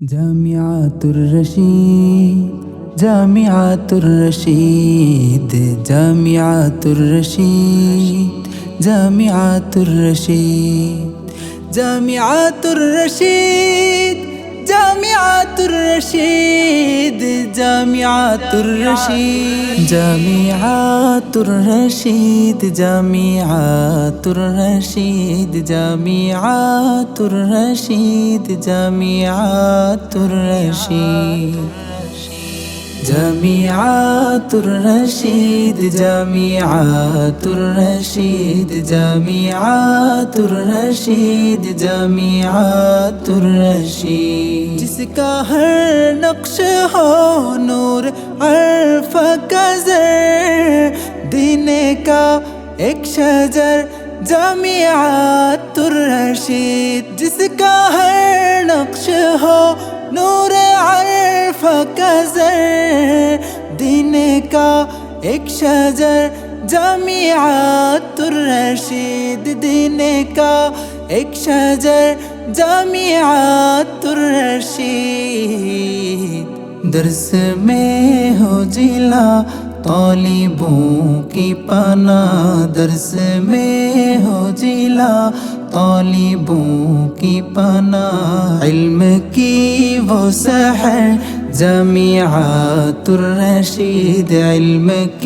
জামিয়াতুর রশিদ জামিয়াতুর রশিদ জামিয়াতুর রশিদ জামিয়াতুর রশিদ জামিয়াতুর রশিদ। জামিয়াতুর রশিদ জামিয়াতুর রশিদ। জামিয়াতুর রশিদ জামিয়াতুর রশিদ জামিয়াতুর রশিদ জামিয়াতুর রশিদ। جامعات الرشید جامعات الرشید جامعات الرشید جامعات الرشید جس کا ہر نقش ہو نور عرف کا زر دینے کا ایک شجر جامعات الرشید جس کا ہر کزر زر دین کا ایک شجر جامعات الرشید، دین کا ایک شجر جامعات الرشید۔ درس میں ہو جلا طالبوں کی پناہ۔ درس میں ہو جلا طالبوں کی پناہ۔ علم کی وہ سحر جميعات الرشيد علمك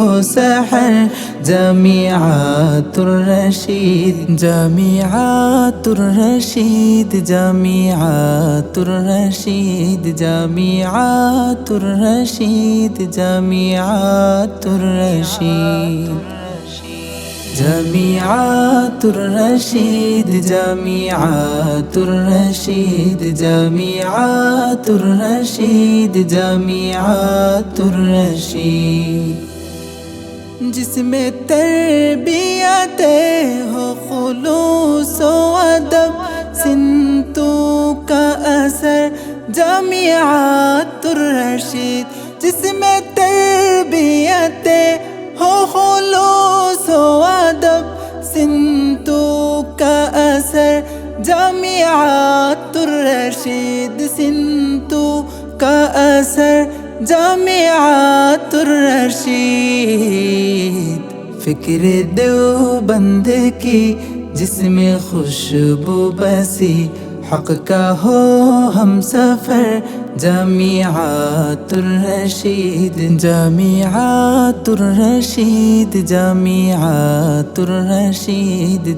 وسحر جميعات الرشيد جميعات الرشيد جميعات الرشيد جميعات الرشيد جميعات الرشيد جامعات الرشيد جامعات الرشيد جامعات الرشيد جامعات الرشيد. جسم تربیت ہو خلوص و ادب سنتوں کا أثر. جمعیات الرشید جس میں تربیت هو خلوص وأدب سنتك أثر. جامعات الرشيد سنتك أثر. جامعات الرشيد. فکر دیوبند کی جس میں خوشبو بسی हक का हो हम सफर जमियातुर्रशीद जमियातुर्रशीद जमियातुर्रशीद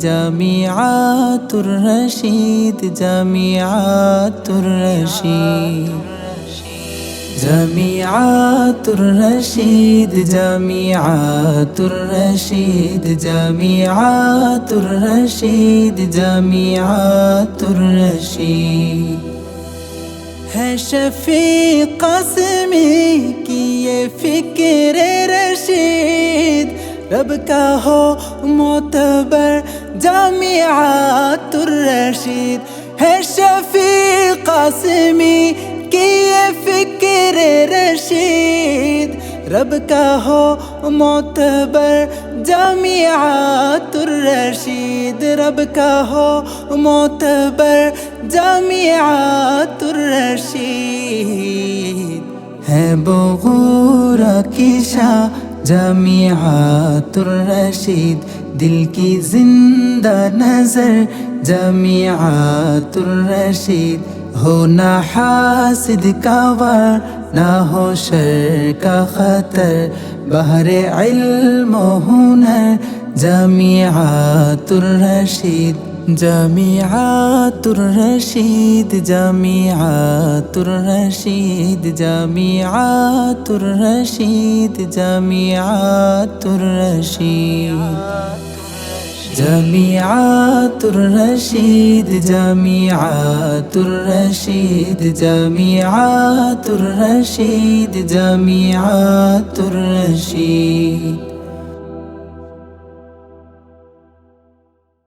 जमियातुर्रशीद जमियातुर्रशीद جميعات الرشيد جميعات الرشيد جميعات الرشيد جميعات الرشيد. هي شفي قسمي کی فكر رشيد. رب معتبر جامعات الرشيد. هي شفي قسمي نشید رب کا ہو معتبر جامعات الرشید رب کا ہو معتبر جامعات الرشید۔ ہے بغورہ کی شاہ جامعات الرشید دل کی زندہ نظر جامعات الرشید ہو نہ حاسد کا وار، نہ ہو شر کا خطر، بہر علم و ہنر جامعات الرشید জামিআতুর রশিদ জামিআতুর রশিদ জামিআতুর রশিদ জামিআতুর রশিদ। জামিআতুর রশিদ জামিআতুর রশিদ জামিআতুর রশিদ জামিআতুর রশিদ।